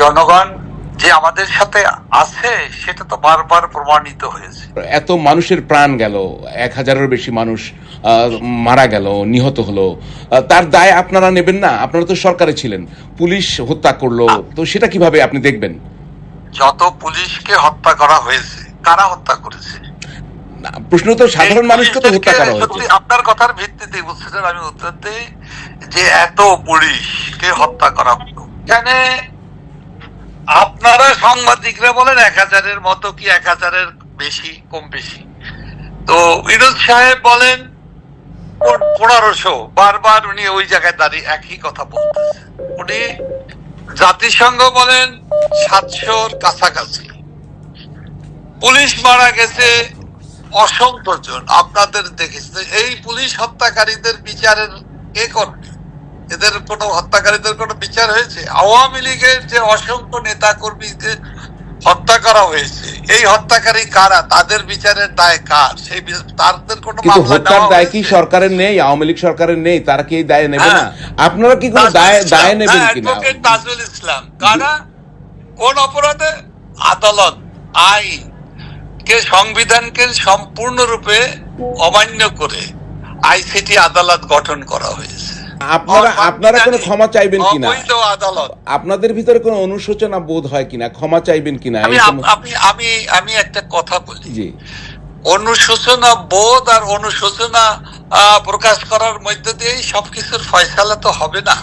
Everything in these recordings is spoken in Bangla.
জনগণ যে আমাদের সাথে আছে সেটা তো বারবার প্রমাণিত হয়েছে। এত মানুষের প্রাণ গেল এক হাজারের বেশি মানুষ মারা গেল নিহত হলো। তার দায় আপনারা নেবেন না আপনারা তো সরকারে ছিলেন। পুলিশ হত্যা করল তো সেটা কীভাবে আপনি দেখবেন? যত পুলিশকে হত্যা করা হয়েছে কারা হত্যা করেছে? প্রশ্ন তো সাধারণ মানুষকে তো হত্যা করা হয়েছে। আপনার কথার ভিত্তিতে বুঝছেন আমি উত্তর দিই যে এত পুলিশকে হত্যা করা হলো। এখানে আপনারা সাংবাদিকরা বলেন এক হাজারের মতো কি এক হাজারের বেশি, কম বেশি। তো বিনোদ সাহেব বলেন পনেরোশো। বারবার উনি ওই জায়গায় দাঁড়িয়ে একই কথা বলতেছে। উনি জাতিসংঘ বলেন, সাতশোর কাছাকাছি। পুলিশ মারা গেছে অসংখ্য জন আপনাদের দেখেছে এই পুলিশ হত্যাকারীদের বিচারের কে করবে। এদের কোনো হত্যাকারীদের কোনো বিচার হয়েছে? আওয়ামী লীগের যে অসংখ্য নেতা কর্মীকে হত্যা করা হয়েছে এই হত্যাকারী কারা? তাদের বিচারের দায় কার? সেই তাদের কোনো কিন্তু হত্যার দায় কি সরকারের নেই? আওয়ামী লীগ সরকারের নেই তারা কি এই দায় নেবে না? হ্যাঁ। আপনারা কি কোনো দায় দায় নেবেন হ্যাঁ, কিনা? তাজুল ইসলাম। কারা? কোন অপরাধে? আদালত আইন। কে সংবিধানকে সম্পূর্ণরূপে অমান্য করে আইসিটি আদালত গঠন করা হয়েছে। আপনারা আপনারা কোনো ক্ষমা চাইবেন কিনা? আপনাদের ভিতরে কোনো অনুশোচনা বোধ হয় কিনা? ক্ষমা চাইবেন কিনা? আমি আমি আমি একটা কথা বলি। জি। অনুশোচনা বোধ আর অনুশোচনা প্রকাশ করার মধ্য দিয়েই সবকিছুর ফয়সালা তো হবে না।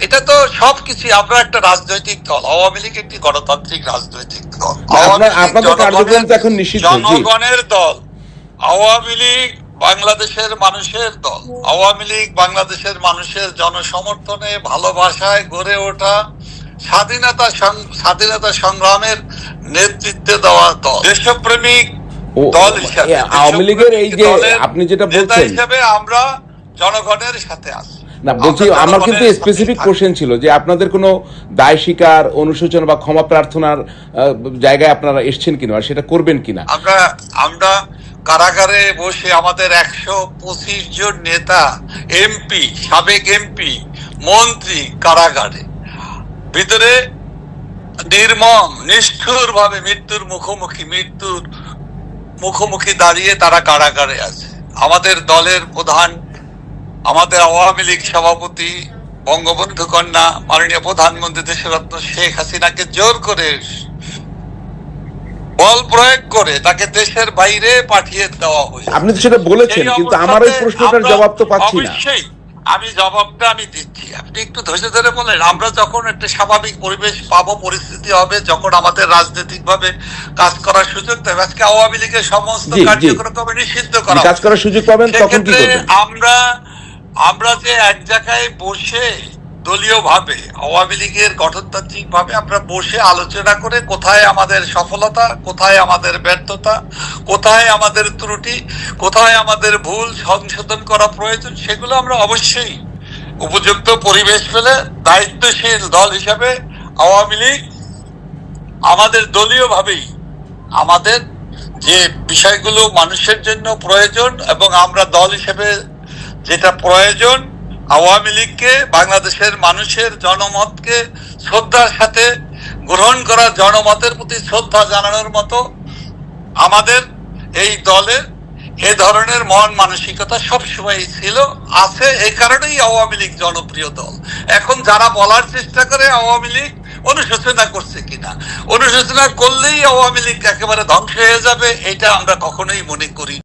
এটা তো সবকিছু আমরা একটা রাজনৈতিক দল আওয়ামী লীগ একটি গণতান্ত্রিক রাজনৈতিক দল। জনগণের দল। আওয়ামী লীগ বাংলাদেশের মানুষের দল। আওয়ামী লীগ বাংলাদেশের মানুষের জনসমর্থনে ভালোবাসায় গড়ে ওঠা স্বাধীনতা সং- স্বাধীনতা সংগ্রামের নেতৃত্বে দেওয়া দল। দেশপ্রেমিক দল হিসাবে। আওয়ামী লীগের এই যে আপনি যেটা বলছেন। হিসাবে আমরা জনগণের সাথে আছি। না বলছি আমরা কিন্তু স্পেসিফিক কোশ্চেন ছিল যে আপনাদের কোনো দায় স্বীকার অনুশোচনা বা ক্ষমা প্রার্থনার আহ, জায়গায় আপনারা এসছেন কিনা আর সেটা করবেন কিনা? আমরা আমরা কারাগারে বসে আমাদের একশো পঁচিশ জন নেতা, এমপি, সাবেক এমপি, মন্ত্রী কারাগারে। ভিতরে নির্মম নিষ্ঠুর ভাবে মৃত্যুর মুখোমুখি মৃত্যুর মুখোমুখি দাঁড়িয়ে তারা কারাগারে আছে। আমাদের দলের প্রধান, আমাদের আওয়ামী লীগ সভাপতি, বঙ্গবন্ধু কন্যা, মাননীয় প্রধানমন্ত্রী দেশরত্ন শেখ হাসিনাকে জোর করে বল প্রয়োগ করে তাকে দেশের বাইরে পাঠিয়ে দেওয়া হয়েছে। আপনি তো সেটা বলেছেন কিন্তু আমার এই প্রশ্নটার জবাব তো পাচ্ছি না। অবশ্যই আমি জবাবটা আমি দিচ্ছি। আপনি একটু ধৈর্য ধরে বলেন আমরা যখন একটা স্বাভাবিক পরিবেশ পাবো পরিস্থিতি হবে যখন আমাদের রাজনৈতিক ভাবে কাজ করার সুযোগ দেবে আজকে আওয়ামী লীগের সমস্ত। কার্যক্রমে নিষিদ্ধ করা কাজ করার সুযোগ পাবেন তখন কি আমরা আমরা যে এক জায়গায় বসে দলীয় ভাবে আওয়ামী লীগের গঠনতান্ত্রিক ভাবে আমরা বসে আলোচনা করে কোথায় আমাদের সফলতা, কোথায় আমাদের ব্যর্থতা, কোথায় আমাদের ত্রুটি, কোথায় আমাদের ভুল সংশোধন করা প্রয়োজন, সেগুলো আমরা অবশ্যই উপযুক্ত পরিবেশ পেলে দায়িত্বশীল দল হিসাবে আওয়ামী লীগ আমাদের দলীয় ভাবেই আমাদের যে বিষয়গুলো মানুষের জন্য প্রয়োজন এবং আমরা দল হিসেবে যেটা প্রয়োজন আওয়ামী লীগকে, বাংলাদেশের মানুষের জনমতকে, শ্রদ্ধার সাথে গ্রহণ করা জনমতের প্রতি শ্রদ্ধা জানানোর মতো আমাদের এই দলের এ ধরনের মন মানসিকতা সবসময় ছিল, আছে এই কারণেই আওয়ামী লীগ জনপ্রিয় দল। এখন যারা বলার চেষ্টা করে আওয়ামী লীগ অনুশোচনা করছে কিনা, অনুশোচনা করলেই আওয়ামী লীগ একেবারে ধ্বংস হয়ে যাবে, এটা আমরা কখনোই মনে করি